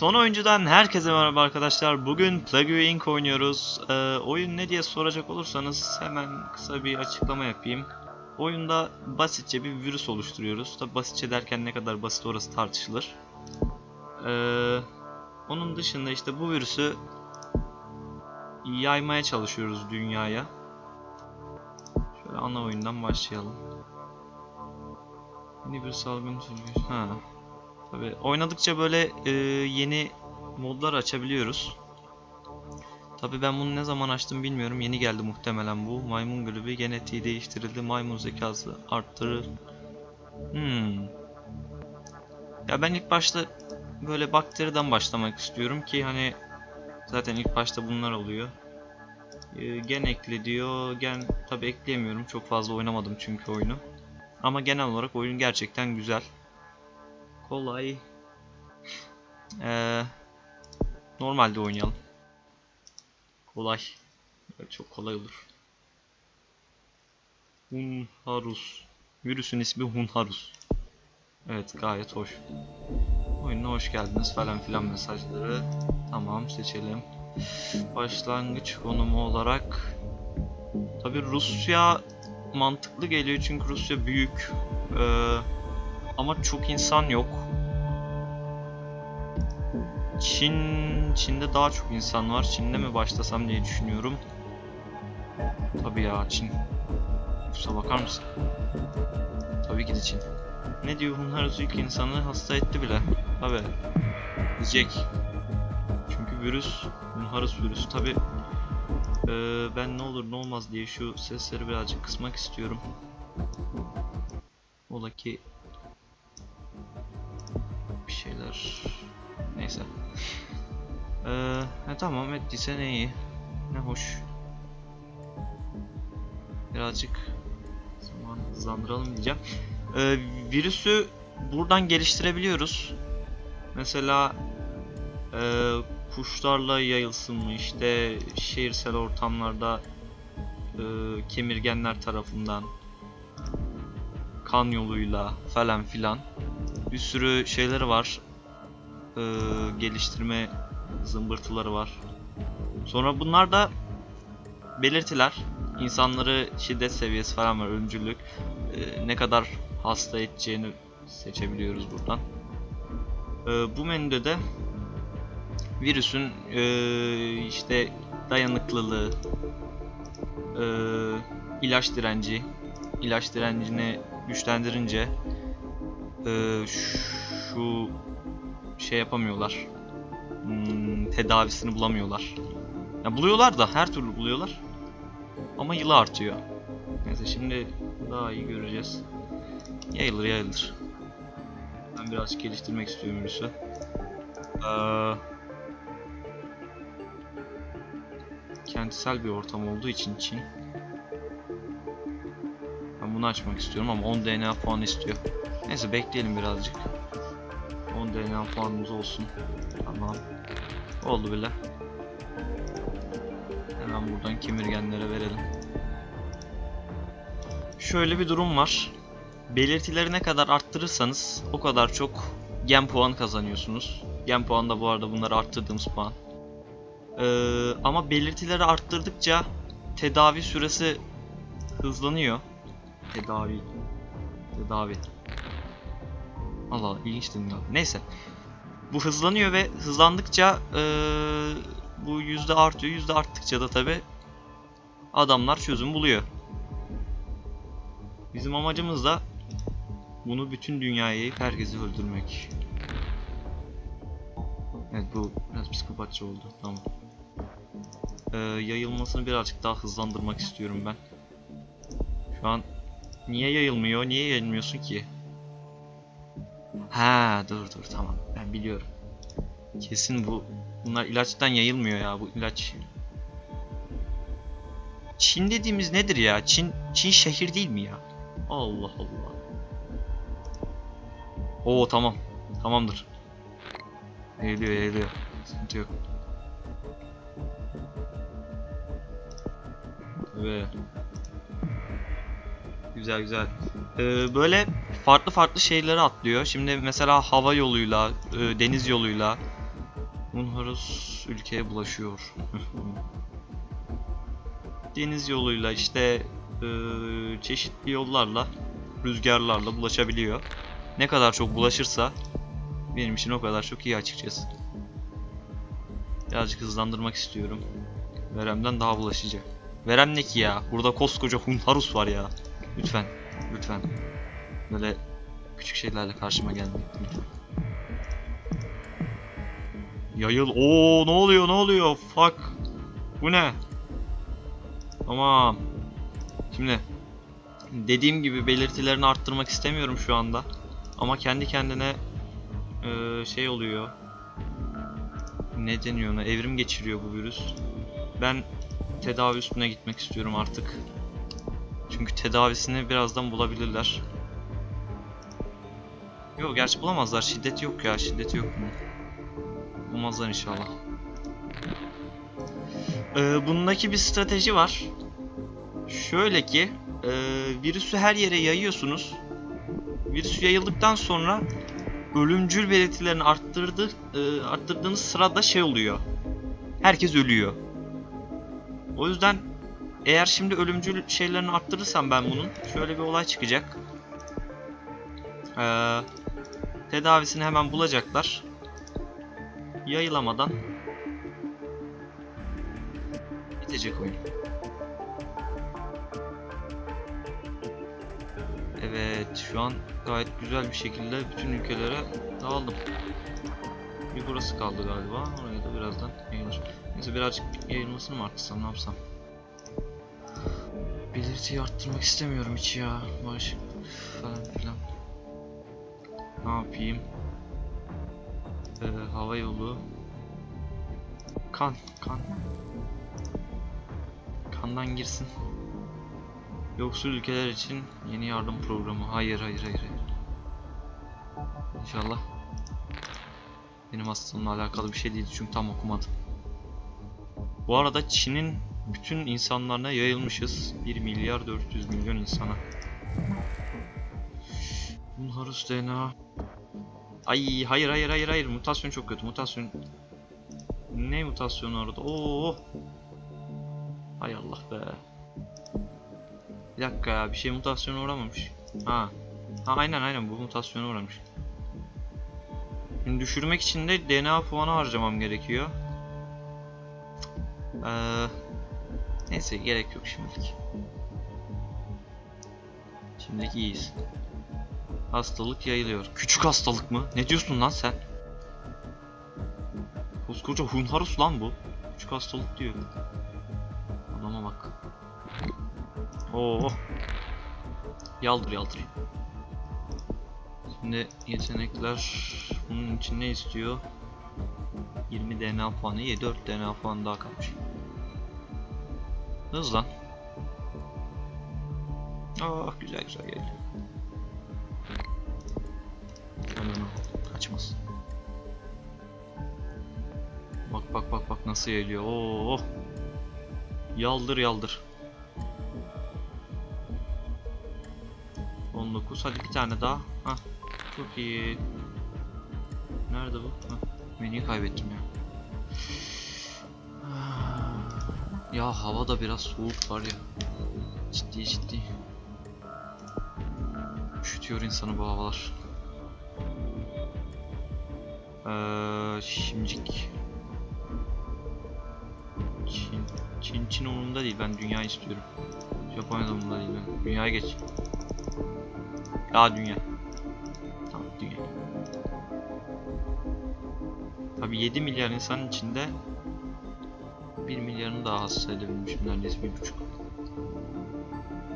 Son oyuncudan herkese merhaba arkadaşlar. Bugün Plague Inc oynuyoruz. Ee, oyun ne diye soracak olursanız hemen kısa bir açıklama yapayım. Oyunda basitçe bir virüs oluşturuyoruz. Tabi basitçe derken ne kadar basit orası tartışılır. Ee, onun dışında işte bu virüsü yaymaya çalışıyoruz dünyaya. Şöyle ana oyundan başlayalım. Yeni bir salgın sürüyor. Ha. Tabii oynadıkça böyle e, yeni modlar açabiliyoruz. Tabii ben bunu ne zaman açtım bilmiyorum. Yeni geldi muhtemelen bu. Maymun gribi genetiği değiştirildi. Maymun zekası arttırır. Hmm. Ya ben ilk başta böyle bakteriden başlamak istiyorum ki hani zaten ilk başta bunlar oluyor. E, gen ekle diyor. Gen tabii ekleyemiyorum. Çok fazla oynamadım çünkü oyunu. Ama genel olarak oyun gerçekten güzel. Kolay. Ee, normalde oynayalım. Kolay. Çok kolay olur. Hunharus. Virüsün ismi Hunharus. Evet gayet hoş. Oyuna hoş geldiniz falan filan mesajları. Tamam seçelim. Başlangıç konumu olarak Tabi Rusya mantıklı geliyor çünkü Rusya büyük. Ee, ama çok insan yok. Çin, Çin'de daha çok insan var. Çin'de mi başlasam diye düşünüyorum. Tabii ya Çin. Kusura bakar mısın? Tabii ki de Çin. Ne diyor bunlar ilk insanı hasta etti bile. Tabii. Diyecek. Çünkü virüs, Hunharus virüsü tabi ben ne olur ne olmaz diye şu sesleri birazcık kısmak istiyorum. Ola ki bir şeyler neyse. Ee, he, tamam ettiyse ne iyi. Ne hoş. Birazcık zaman hızlandıralım diyeceğim. Ee, virüsü buradan geliştirebiliyoruz. Mesela e, kuşlarla yayılsın mı işte şehirsel ortamlarda e, kemirgenler tarafından kan yoluyla falan filan bir sürü şeyleri var e, geliştirme zımbırtıları var. Sonra bunlar da belirtiler. İnsanları şiddet seviyesi falan var ölümcüllük e, ne kadar hasta edeceğini seçebiliyoruz buradan. E, bu menüde de virüsün eee, işte dayanıklılığı, eee, ilaç direnci, ilaç direncini güçlendirince eee, şu şey yapamıyorlar, hmm, tedavisini bulamıyorlar. Ya buluyorlar da her türlü buluyorlar ama yılı artıyor. Neyse şimdi daha iyi göreceğiz. Yayılır yayılır. Ben birazcık geliştirmek istiyorum virüsü. Eee kentsel bir ortam olduğu için Çin. Ben bunu açmak istiyorum ama 10 DNA puanı istiyor. Neyse bekleyelim birazcık. 10 DNA puanımız olsun. Tamam. Oldu bile. Hemen buradan kemirgenlere verelim. Şöyle bir durum var. Belirtileri ne kadar arttırırsanız o kadar çok gen puan kazanıyorsunuz. Gen puan da bu arada bunları arttırdığımız puan. Ee, ama belirtileri arttırdıkça tedavi süresi hızlanıyor. Tedavi. Tedavi. Allah Allah ilginç ya. Neyse. Bu hızlanıyor ve hızlandıkça ee, bu yüzde artıyor. Yüzde arttıkça da tabi adamlar çözüm buluyor. Bizim amacımız da bunu bütün dünyaya yayıp herkesi öldürmek. Evet bu biraz psikopatça oldu. Tamam. Ee, yayılmasını birazcık daha hızlandırmak istiyorum ben. Şu an niye yayılmıyor? Niye yayılmıyorsun ki? Ha dur dur tamam. Ben biliyorum. Kesin bu bunlar ilaçtan yayılmıyor ya bu ilaç. Çin dediğimiz nedir ya? Çin Çin şehir değil mi ya? Allah Allah. Oo tamam. Tamamdır. Yayılıyor yayılıyor. Sıkıntı yok. Ve güzel güzel. Ee, böyle farklı farklı şeyleri atlıyor. Şimdi mesela hava yoluyla, e, deniz yoluyla, Munharus ülkeye bulaşıyor. Deniz yoluyla işte eee, çeşitli yollarla, rüzgarlarla bulaşabiliyor. Ne kadar çok bulaşırsa benim için o kadar çok iyi açıkçası. Birazcık hızlandırmak istiyorum. Verem'den daha bulaşacak. Verem ne ki ya? Burada koskoca Hunharus var ya. Lütfen, lütfen. Böyle küçük şeylerle karşıma lütfen. Yayıl. Oo ne oluyor ne oluyor? Fuck. Bu ne? Tamam. Şimdi dediğim gibi belirtilerini arttırmak istemiyorum şu anda. Ama kendi kendine eee, şey oluyor. Ne deniyor ona? Evrim geçiriyor bu virüs. Ben tedavi üstüne gitmek istiyorum artık. Çünkü tedavisini birazdan bulabilirler. Yok gerçi bulamazlar. Şiddet yok ya. Şiddet yok bunun. Bulmazlar inşallah. Ee, bundaki bir strateji var. Şöyle ki e, virüsü her yere yayıyorsunuz. Virüs yayıldıktan sonra ölümcül belirtilerini arttırdı, e, arttırdığınız sırada şey oluyor. Herkes ölüyor. O yüzden eğer şimdi ölümcül şeylerini arttırırsam ben bunun şöyle bir olay çıkacak. Ee, tedavisini hemen bulacaklar. Yayılamadan bitecek oyun. Evet, şu an gayet güzel bir şekilde bütün ülkelere dağıldım. Bir burası kaldı galiba. Oraya da birazdan yayılır. Neyse birazcık yayılmasını mı arttırsam ne yapsam? Belirtiyi arttırmak istemiyorum hiç ya. Baş falan. Ne yapayım? Ee, hava yolu. Kan, kan. Kandan girsin. Yoksul ülkeler için yeni yardım programı. Hayır, hayır, hayır. hayır. İnşallah. Benim hastalığımla alakalı bir şey değil çünkü tam okumadım. Bu arada Çin'in bütün insanlarına yayılmışız. 1 milyar 400 milyon insana. Bunharus DNA. Ay hayır hayır hayır hayır mutasyon çok kötü mutasyon. Ne mutasyonu orada? Oo. Hay Allah be. Bir dakika ya bir şey mutasyona uğramamış. Ha. Ha aynen aynen bu mutasyona uğramış. Şimdi düşürmek için de DNA puanı harcamam gerekiyor. Ee, neyse gerek yok şimdilik. Şimdilik iyiyiz. Hastalık yayılıyor. Küçük hastalık mı? Ne diyorsun lan sen? Koskoca Hunharus lan bu. Küçük hastalık diyor. Adama bak. Oo. Yaldır yaldır. Şimdi yetenekler bunun için ne istiyor? 20 DNA puanı, 7 4 DNA puanı daha kalmış. Hız lan. Ah güzel güzel geldi. Kaçmaz. Bak bak bak bak nasıl geliyor. Oo. Yaldır yaldır. 19 hadi bir tane daha. Hah. Çok iyi. Nerede bu? Hah. Menüyü kaybettim ya. Ya hava da biraz soğuk var ya. Ciddi ciddi. Üşütüyor insanı bu havalar. Ee. Çin, Çin, Çin umurumda değil. Ben dünya istiyorum. Japonya da umurumda değil. Ben dünyaya geç. Ya dünya. Tamam dünya. Tabi 7 milyar insanın içinde 1 milyarını daha hasta edebilmişim neredeyse bir buçuk.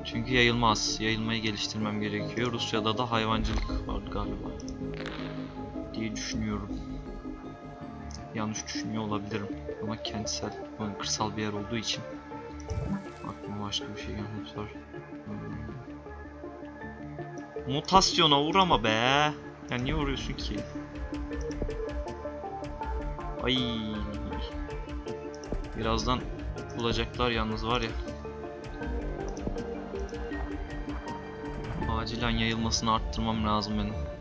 Çünkü yayılmaz. Yayılmayı geliştirmem gerekiyor. Rusya'da da hayvancılık var galiba. Diye düşünüyorum. Yanlış düşünüyor olabilirim. Ama kentsel, yani kırsal bir yer olduğu için aklıma başka bir şey gelmiş var. Hmm. Mutasyona uğrama be. Ya niye uğruyorsun ki? Ay. Birazdan bulacaklar yalnız var ya. Acilen yayılmasını arttırmam lazım benim.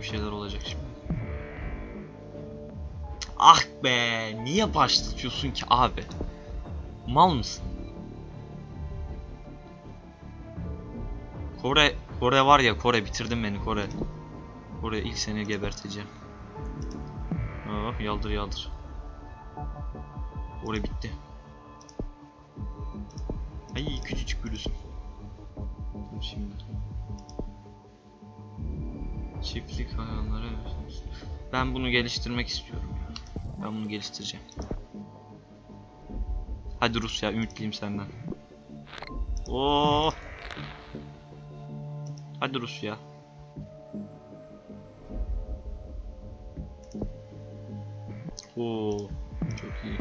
Bir şeyler olacak şimdi. Ah be, niye başlatıyorsun ki abi? Mal mısın? Kore, Kore var ya Kore bitirdin beni Kore. Kore ilk seni geberteceğim. Oh yaldır yaldır. Kore bitti. Ay küçücük gülüsün. Şimdi. Çiftlik hayvanları. Ben bunu geliştirmek istiyorum ya. Ben bunu geliştireceğim. Hadi Rusya ümitliyim senden. Oo. Hadi Rusya. Oo. Çok iyi.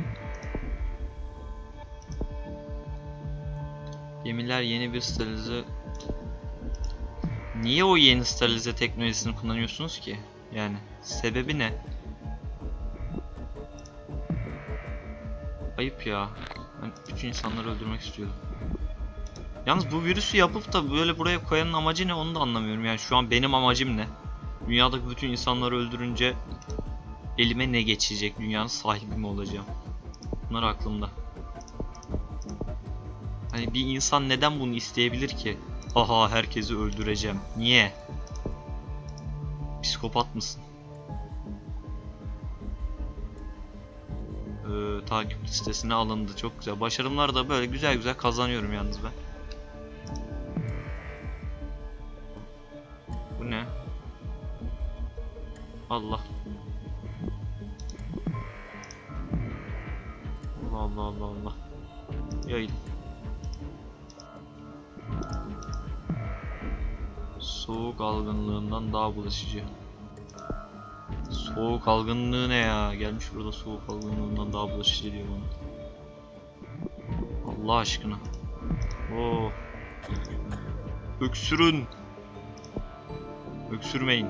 Gemiler yeni bir sterilize Niye o yeni sterilize teknolojisini kullanıyorsunuz ki? Yani sebebi ne? Ayıp ya. Ben bütün insanları öldürmek istiyorum. Yalnız bu virüsü yapıp da böyle buraya koyanın amacı ne onu da anlamıyorum. Yani şu an benim amacım ne? Dünyadaki bütün insanları öldürünce elime ne geçecek? Dünyanın sahibi mi olacağım? Bunlar aklımda. Hani bir insan neden bunu isteyebilir ki? Haha herkesi öldüreceğim. Niye? Psikopat mısın? Ee, takip listesine alındı. Çok güzel. Başarımlar da böyle güzel güzel kazanıyorum yalnız ben. Bulaşıcı. Soğuk algınlığı ne ya? Gelmiş burada soğuk algınlığından daha bulaşıcı diyor bana. Allah aşkına. Oo. Öksürün. Öksürmeyin.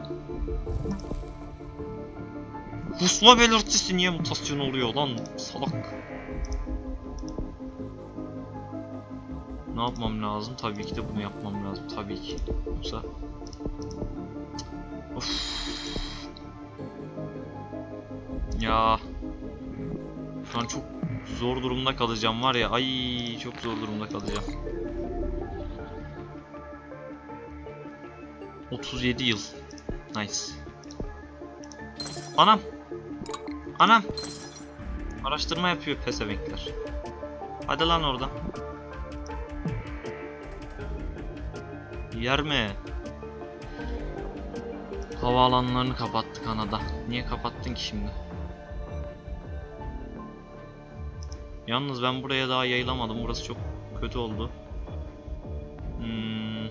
Kusma belirtisi niye mutasyon oluyor lan salak. Ne yapmam lazım? Tabii ki de bunu yapmam lazım. Tabii ki. Yoksa... Ya. Şu an çok zor durumda kalacağım var ya. Ay çok zor durumda kalacağım. 37 yıl. Nice. Anam. Anam. Araştırma yapıyor pezevenkler. Hadi lan oradan. Yer mi? Havaalanlarını kapattı Kanada. Niye kapattın ki şimdi? Yalnız ben buraya daha yayılamadım. Burası çok kötü oldu. Hmm.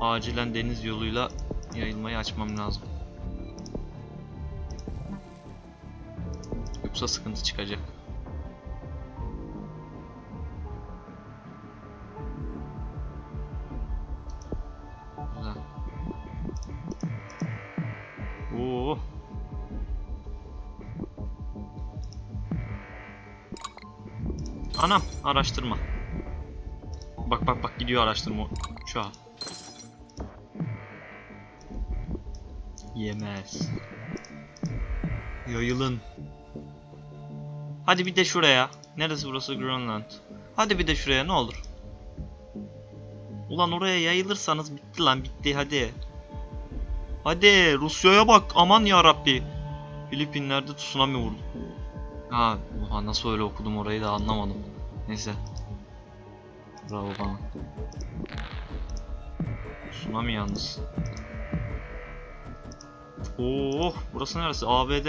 Acilen deniz yoluyla yayılmayı açmam lazım. Yoksa sıkıntı çıkacak. Anam araştırma. Bak bak bak gidiyor araştırma şu an. Yemez. Yayılın. Hadi bir de şuraya. Neresi burası Greenland? Hadi bir de şuraya ne olur. Ulan oraya yayılırsanız bitti lan bitti hadi. Hadi Rusya'ya bak aman ya Rabbi. Filipinler'de tsunami vurdu. Ha, nasıl öyle okudum orayı da anlamadım. Neyse. Bravo bana. Tsunami yalnız. Oh, burası neresi? ABD.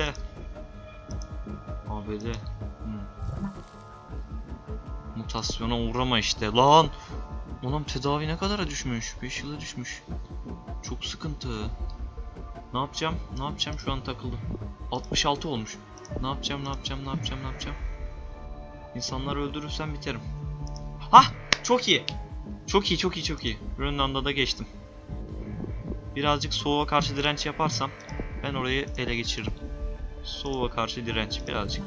ABD. Hmm. Mutasyona uğrama işte. Lan! Oğlum tedavi ne kadara düşmüş? 5 yıla düşmüş. Çok sıkıntı. Ne yapacağım? Ne yapacağım? Şu an takıldım. 66 olmuş. Ne yapacağım? Ne yapacağım? Ne yapacağım? Ne yapacağım? İnsanları öldürürsem biterim. Hah! Çok iyi. Çok iyi, çok iyi, çok iyi. Grönland'a da geçtim. Birazcık soğuğa karşı direnç yaparsam ben orayı ele geçiririm. Soğuğa karşı direnç birazcık.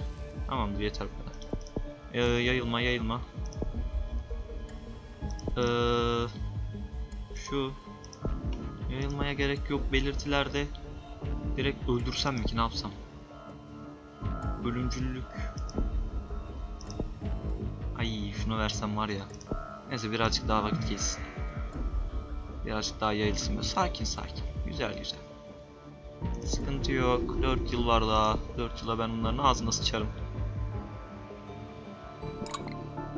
Tamamdır yeter bu kadar. Ee, yayılma yayılma. Ee, şu Yayılmaya gerek yok. Belirtilerde direkt öldürsem mi ki ne yapsam? Ölümcüllük. Şunu versem var ya. Neyse birazcık daha vakit geçsin. Birazcık daha yayılsın böyle sakin sakin. Güzel güzel. Sıkıntı yok. 4 yıl var daha. 4 yıla ben onların ağzına sıçarım.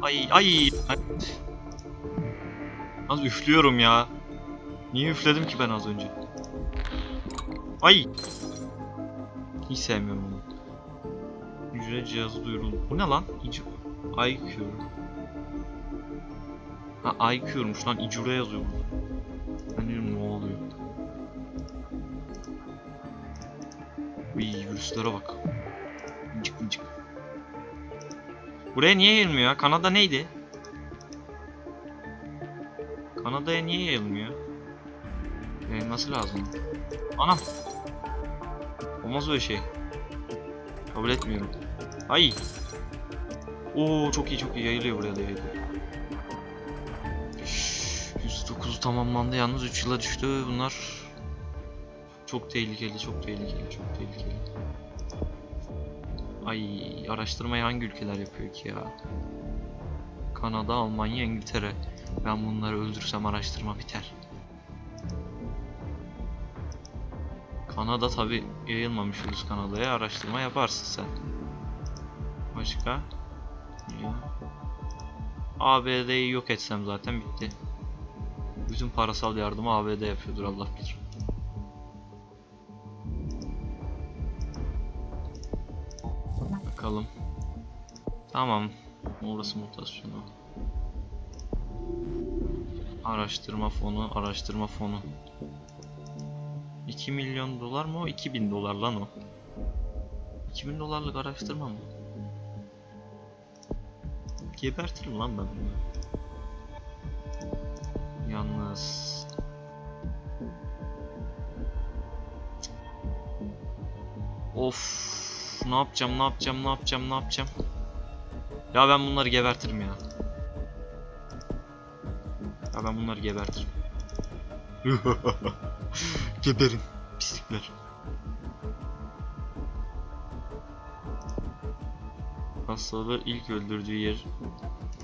Ay ay. Az üflüyorum ya. Niye üfledim ki ben az önce? Ay. Hiç sevmiyorum onu. Hücre cihazı duyuruldu. Bu ne lan? İc IQ. Ha IQ'muş lan. İcure yazıyor burada. Ben diyorum ne oluyor? Uy virüslere bak. İncik incik. Buraya niye yayılmıyor ya? Kanada neydi? Kanada'ya niye yayılmıyor? Yayılması lazım. Anam. Olmaz öyle şey. Kabul etmiyorum. Ay. Oo çok iyi çok iyi yayılıyor buraya da yayılıyor. Şşş, 109 tamamlandı yalnız 3 yıla düştü bunlar. Çok tehlikeli çok tehlikeli çok tehlikeli. Ay araştırmayı hangi ülkeler yapıyor ki ya? Kanada, Almanya, İngiltere. Ben bunları öldürsem araştırma biter. Kanada tabi yayılmamış henüz Kanada'ya araştırma yaparsın sen. Başka? ABD'yi yok etsem zaten bitti. Bütün parasal yardımı ABD yapıyordur Allah bilir. Bakalım. Tamam. Orası mutasyonu. Araştırma fonu, araştırma fonu. 2 milyon dolar mı o? 2000 dolar lan o. 2000 dolarlık araştırma mı? Gebertirim lan ben bunu. Yalnız... Of, ne yapacağım, ne yapacağım, ne yapacağım, ne yapacağım? Ya ben bunları gebertirim ya. Ya ben bunları gebertirim. Geberin pislikler. Hastalığı ilk öldürdüğü yer.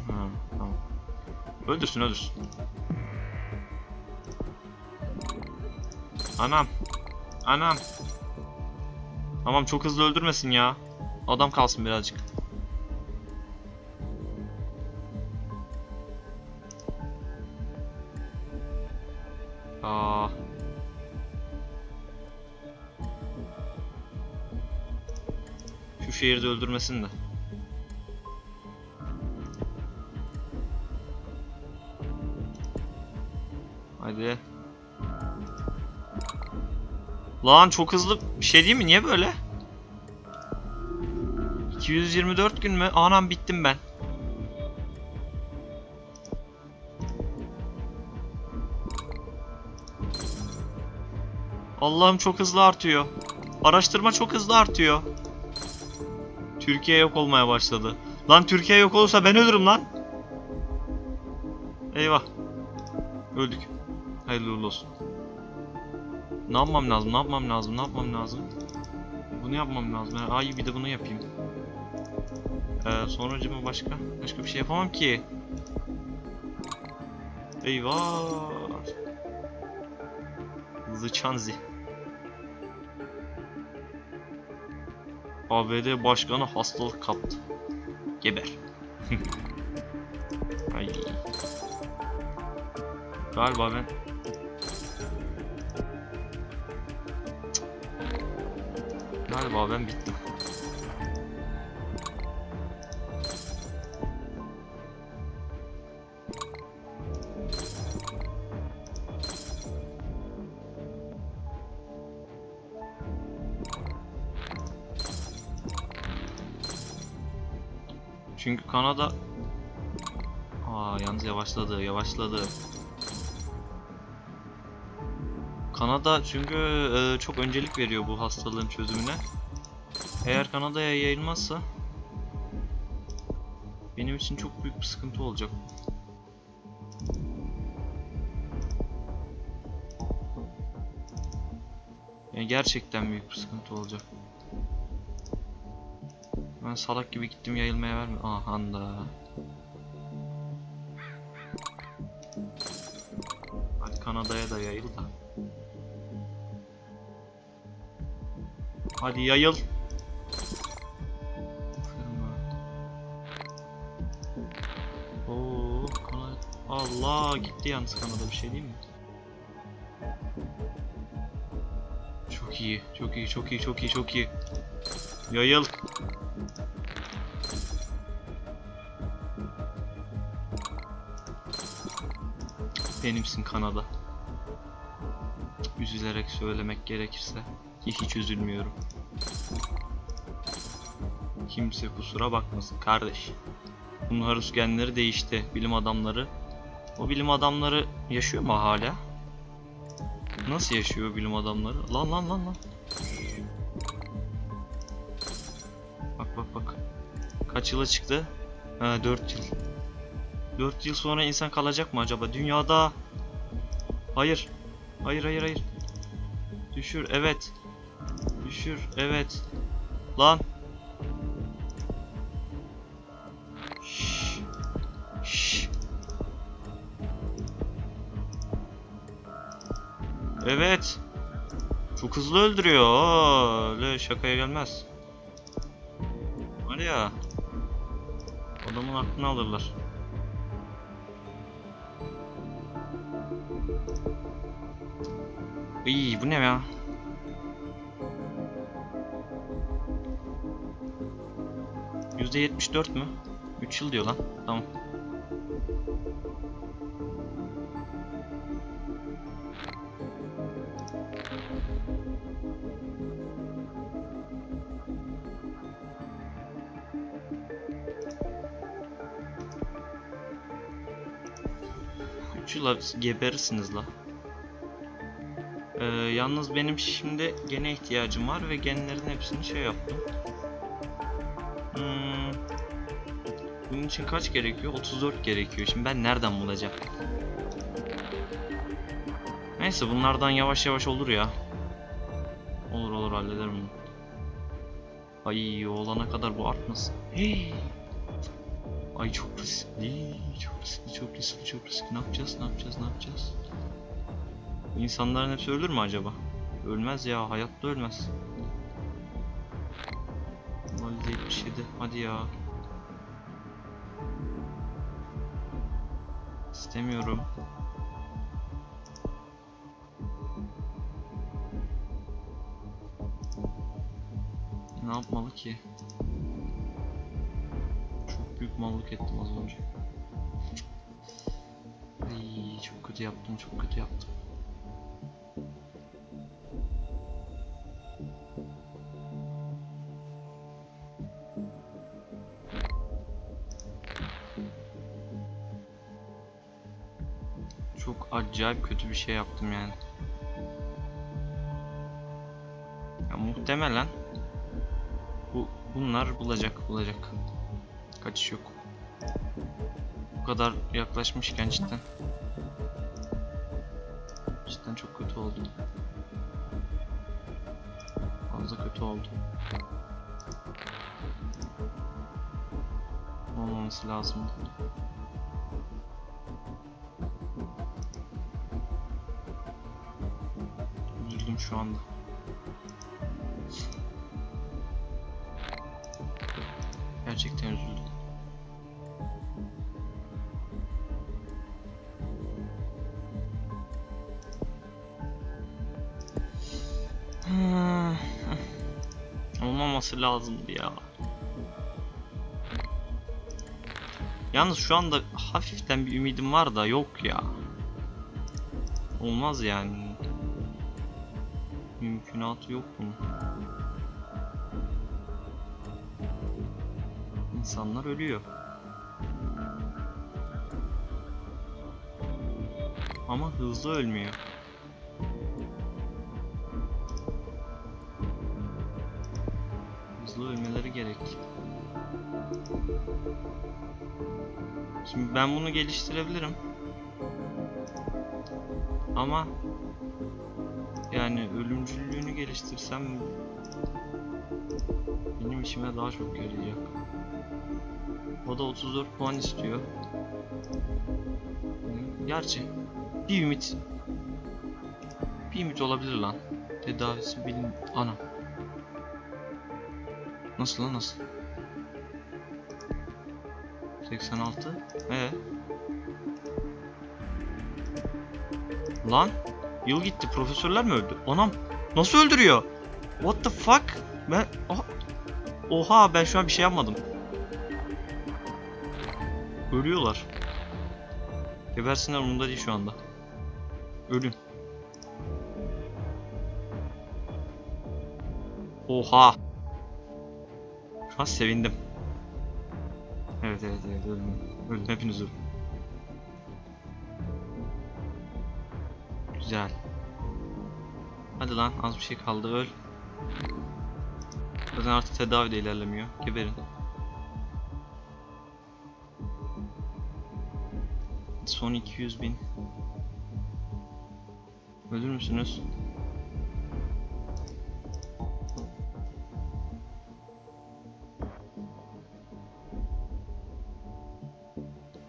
Ha, tamam. Öldürsün öldürsün. Anam. Anam. Tamam çok hızlı öldürmesin ya. Adam kalsın birazcık. Aa. Şu şehirde öldürmesin de. Lan çok hızlı bir şey değil mi? Niye böyle? 224 gün mü? Anam bittim ben. Allah'ım çok hızlı artıyor. Araştırma çok hızlı artıyor. Türkiye yok olmaya başladı. Lan Türkiye yok olursa ben ölürüm lan. Eyvah. Öldük. Hayırlı uğurlu olsun. Ne yapmam lazım? Ne yapmam lazım? Ne yapmam lazım? Bunu yapmam lazım. Ha, Ay bir de bunu yapayım. Ee, sonracıma başka? Başka bir şey yapamam ki. Eyvah. Zıçanzi. ABD başkanı hastalık kaptı. Geber. Ay. Galiba ben Galiba ben bittim. Çünkü Kanada Aa yalnız yavaşladı, yavaşladı. Kanada çünkü e, çok öncelik veriyor bu hastalığın çözümüne. Eğer Kanada'ya yayılmazsa benim için çok büyük bir sıkıntı olacak. Yani gerçekten büyük bir sıkıntı olacak. Ben salak gibi gittim yayılmaya verme. Aha da. Hadi Kanada'ya da yayıl da. Hadi yayıl. Oo, Kanada. Allah gitti yalnız Kanada bir şey değil mi? Çok iyi, çok iyi, çok iyi, çok iyi, çok iyi. Yayıl. Benimsin Kanada. Üzülerek söylemek gerekirse ki hiç üzülmüyorum. Kimse kusura bakmasın kardeş. Bunun Harus genleri değişti. Bilim adamları. O bilim adamları yaşıyor mu hala? Nasıl yaşıyor bilim adamları? Lan lan lan lan. Bak bak bak. Kaç yıla çıktı? Ha 4 yıl. 4 yıl sonra insan kalacak mı acaba? Dünyada. Hayır. Hayır hayır hayır. Düşür evet. Düşür evet. Lan. Şşş. Şşş. Evet. Çok hızlı öldürüyor. Öyle şakaya gelmez. Var ya. Adamın aklını alırlar. İyi bu ne ya? %74 mü? 3 yıl diyor lan. Tamam. Üç yıla geberirsiniz la. Ee, yalnız benim şimdi gene ihtiyacım var ve genlerin hepsini şey yaptım. Hmm, bunun için kaç gerekiyor? 34 gerekiyor. Şimdi ben nereden bulacağım? Neyse bunlardan yavaş yavaş olur ya. Olur olur hallederim bunu. Ay olana kadar bu artmasın. Hey. Ay çok riskli, çok riskli, çok riskli, çok riskli. Ne yapacağız, ne yapacağız, ne yapacağız? İnsanların hepsi ölür mü acaba? Ölmez ya, hayatta ölmez. Valide 77, hadi ya. İstemiyorum. Ne yapmalı ki? Çok büyük mallık ettim az önce. Ay, çok kötü yaptım, çok kötü yaptım. Çok acayip kötü bir şey yaptım yani. Ya muhtemelen bu bunlar bulacak bulacak. Kaçış yok. Bu kadar yaklaşmışken cidden. Cidden çok kötü oldu. Fazla kötü oldu. Olmaması lazımdı. Şu anda. Gerçekten üzüldüm. Olmaması lazımdı ya. Yalnız şu anda hafiften bir ümidim var da yok ya. Olmaz yani. Mümkünatı yok bunun. İnsanlar ölüyor. Ama hızlı ölmüyor. Hızlı ölmeleri gerek. Şimdi ben bunu geliştirebilirim. Ama yani ölümcüllüğünü geliştirsem benim işime daha çok yarayacak. O da 34 puan istiyor. Gerçi bir ümit bir ümit olabilir lan. Tedavisi bilim ana. Nasıl lan nasıl? 86. Ee. Lan yıl gitti. Profesörler mi öldü? Anam nasıl öldürüyor? What the fuck? Ben Oha, Oha ben şu an bir şey yapmadım. Ölüyorlar. Gebersinler umurumda değil şu anda. Ölün. Oha. Şu an sevindim. Evet evet evet öldüm. Öldüm hepiniz ölün. Güzel. Hadi lan az bir şey kaldı öl. Zaten artık tedavi de ilerlemiyor. Geberin. Son 200 bin. Ölür müsünüz?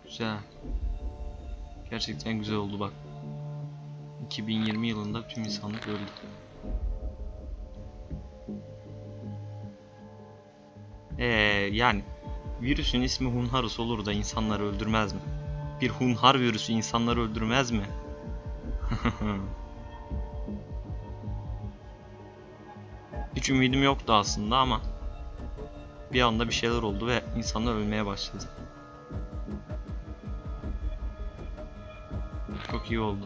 Güzel. Gerçekten güzel oldu bak. 2020 yılında tüm insanlık öldü. Ee, yani virüsün ismi Hunharus olur da insanları öldürmez mi? Bir Hunhar virüsü insanları öldürmez mi? Hiç ümidim yoktu aslında ama bir anda bir şeyler oldu ve insanlar ölmeye başladı. Çok iyi oldu.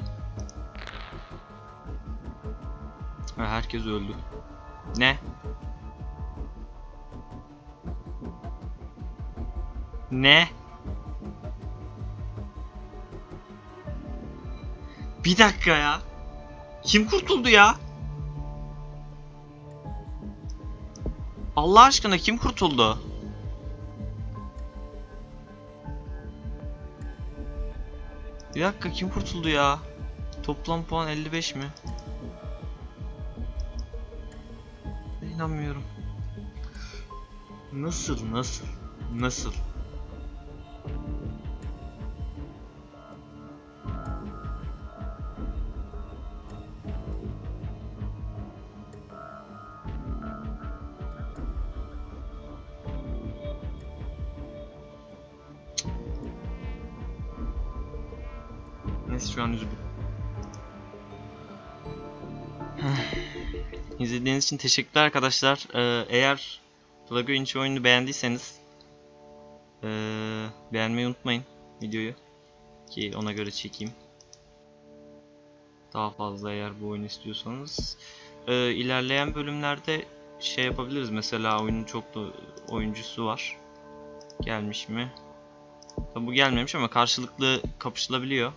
Herkes öldü. Ne? Ne? Bir dakika ya. Kim kurtuldu ya? Allah aşkına kim kurtuldu? Bir dakika kim kurtuldu ya? Toplam puan 55 mi? İnanmıyorum. Nasıl nasıl? Nasıl? Neyse şu an üzgün. İzlediğiniz için teşekkürler arkadaşlar. Ee, eğer Plago Inch oyununu beğendiyseniz ee, beğenmeyi unutmayın videoyu ki ona göre çekeyim. Daha fazla eğer bu oyunu istiyorsanız. Ee, ilerleyen bölümlerde şey yapabiliriz. Mesela oyunun çok da oyuncusu var. Gelmiş mi? Tabi bu gelmemiş ama karşılıklı kapışılabiliyor.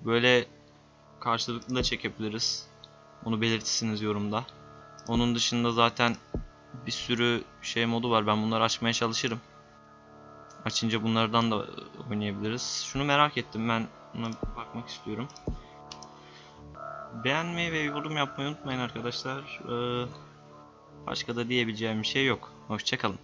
Böyle karşılıklı da çekebiliriz. Onu belirtirsiniz yorumda. Onun dışında zaten bir sürü şey modu var. Ben bunları açmaya çalışırım. Açınca bunlardan da oynayabiliriz. Şunu merak ettim. Ben buna bakmak istiyorum. Beğenmeyi ve yorum yapmayı unutmayın arkadaşlar. Ee, başka da diyebileceğim bir şey yok. Hoşçakalın.